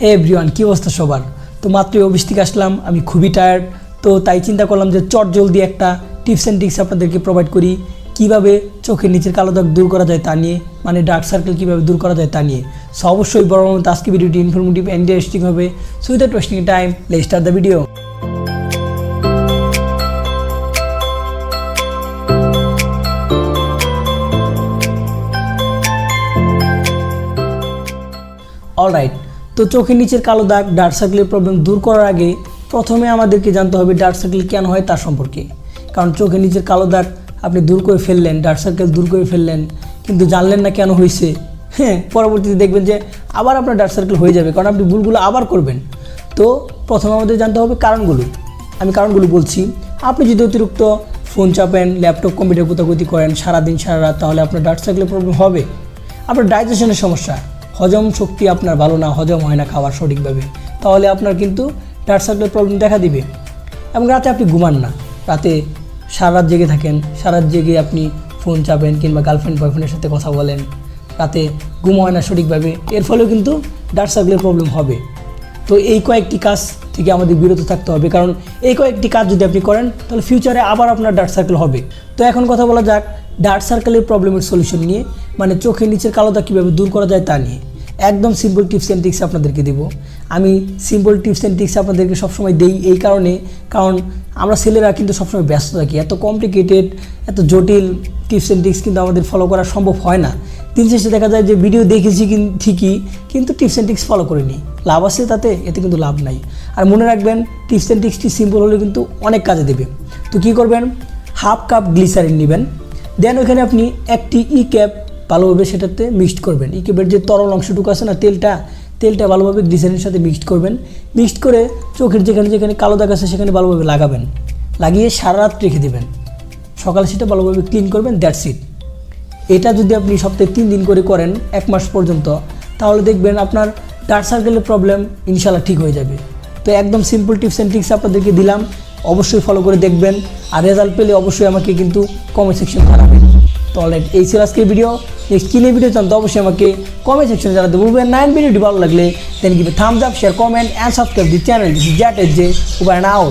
হে everyone, কী অবস্থা সবার? তো মাত্রই অফিস থেকে আসলাম, আমি খুবই টায়ার্ড তো তাই চিন্তা করলাম যে চট জলদি একটা টিপস অ্যান্ড ট্রিক্স আপনাদেরকে প্রোভাইড করি, কীভাবে চোখের নিচের কালো দাগ দূর করা যায় তা নিয়ে মানে ডার্ক সার্কেল কীভাবে দূর করা যায় তা নিয়ে। সো অবশ্যই বড় মতো আজকে ভিডিওটি ইনফরমেটিভ ইন্টারেস্টিং হবে। So without wasting time let start the video alright তো চোখের নিচের কালো দাগ ডার্ক সার্কেলের প্রবলেম দূর করার আগে প্রথমে আমাদেরকে জানতে হবে ডার্ক সার্কেল কেন হয় তার সম্পর্কে। কারণ চোখের নিচের কালো দাগ আপনি দূর করে ফেললেন ডার্ক সার্কেল দূর করে ফেললেন, কিন্তু জানলেন না কেন হয়েছে হ্যাঁ পরবর্তীতে দেখবেন যে আবার আপনার ডার্ক সার্কেল হয়ে যাবে, কারণ আপনি ভুলগুলো আবার করবেন। তো প্রথমে আমাদের জানতে হবে কারণগুলো। আমি কারণগুলো বলছি। আপনি যদি অতিরিক্ত ফোন চাপেন ল্যাপটপ কম্পিউটার কোথাকুতি করেন সারাদিন, সারা রাত, তাহলে আপনার ডার্ক সার্কেলের প্রবলেম হবে। আপনার ডাইজেশনের সমস্যা। হজম শক্তি আপনার ভালো না, হজম হয় না খাওয়ার সঠিকভাবে, তাহলে আপনার কিন্তু ডার্ক সার্কেলের প্রবলেম দেখা দিবে। এবং রাতে আপনি ঘুমান না। রাতে সারা রাত জেগে থাকেন সারা রাত জেগে আপনি ফোন চাপেন কিংবা গার্লফ্রেন্ড বয়ফ্রেন্ডের সাথে কথা বলেন। রাতে ঘুম হয় না সঠিকভাবে, এর ফলেও কিন্তু ডার্ক সার্কেলের প্রবলেম হবে। তো এই কয়েকটি কাজ থেকে আমাদের বিরত থাকতে হবে। কারণ এই কয়েকটি কাজ যদি আপনি করেন, তাহলে ফিউচারে আবার আপনার ডার্ক সার্কেল হবে। তো এখন কথা বলা যাক ডার্ক সার্কেলের প্রবলেমের সলিউশন নিয়ে মানে চোখের নিচের কালোটা কীভাবে দূর করা যায় তা নিয়ে। একদম সিম্পল টিপস অ্যান্ড ট্রিক্স আপনাদেরকে দেবো। আমি সিম্পল টিপস অ্যান্ড ট্রিক্স আপনাদেরকে সবসময় দেই এই কারণে, কারণ আমরা ছেলেরা কিন্তু সবসময় ব্যস্ত থাকি। এত কমপ্লিকেটেড এত জটিল টিপস অ্যান্ড ট্রিক্স কিন্তু আমাদের ফলো করা সম্ভব হয় না। দিন শেষে দেখা যায় যে ভিডিও দেখেছি ঠিকই, কিন্তু টিপস অ্যান্ড ট্রিক্স ফলো করিনি। লাভ আছে তাতে, এতে কিন্তু লাভ নাই। আর মনে রাখবেন টিপস অ্যান্ড ট্রিক্সটি সিম্পল হলে কিন্তু অনেক কাজে দেবে। তো কী করবেন? হাফ কাপ গ্লিসারিন নেবেন। দেন ওইখানে আপনি একটি ই ক্যাপ ভালোভাবে সেটাতে মিক্সড করবেন। ই ক্যাপের যে তরল অংশটুকু আছে না, তেলটা তেলটা ভালোভাবে গ্লিসারিনের সাথে মিক্সড করবেন। মিক্সড করে চোখের যেখানে যেখানে কালো দাগ আছে সেখানে ভালোভাবে লাগাবেন। লাগিয়ে সারা রাত রেখে দেবেন। সকালে সেটা ভালোভাবে ক্লিন করবেন দ্যাটস ইট এটা যদি আপনি সপ্তাহে তিন দিন করে করেন, এক মাস পর্যন্ত, তাহলে দেখবেন আপনার ডার্ক সার্কেলের প্রবলেম ইনশাল্লাহ ঠিক হয়ে যাবে। তো একদম সিম্পল টিপস অ্যান্ড ট্রিক্স আপনাদেরকে দিলাম। অবশ্যই ফলো করে দেখবেন। আর রেজাল্ট পেলে অবশ্যই আমাকে কিন্তু কমেন্ট সেকশন জানাবেন। তো অলরাইট এই ছিল আজকের ভিডিও নেক্সট কিনে ভিডিও চান তো অবশ্যই আমাকে কমেন্ট সেকশনে জানাতে বলবেন নাইন ভিডিওটি ভালো লাগলে দেন কীভাবে thumbs up share comment and subscribe the channel this জ্যাট এজ জে উপায় নাও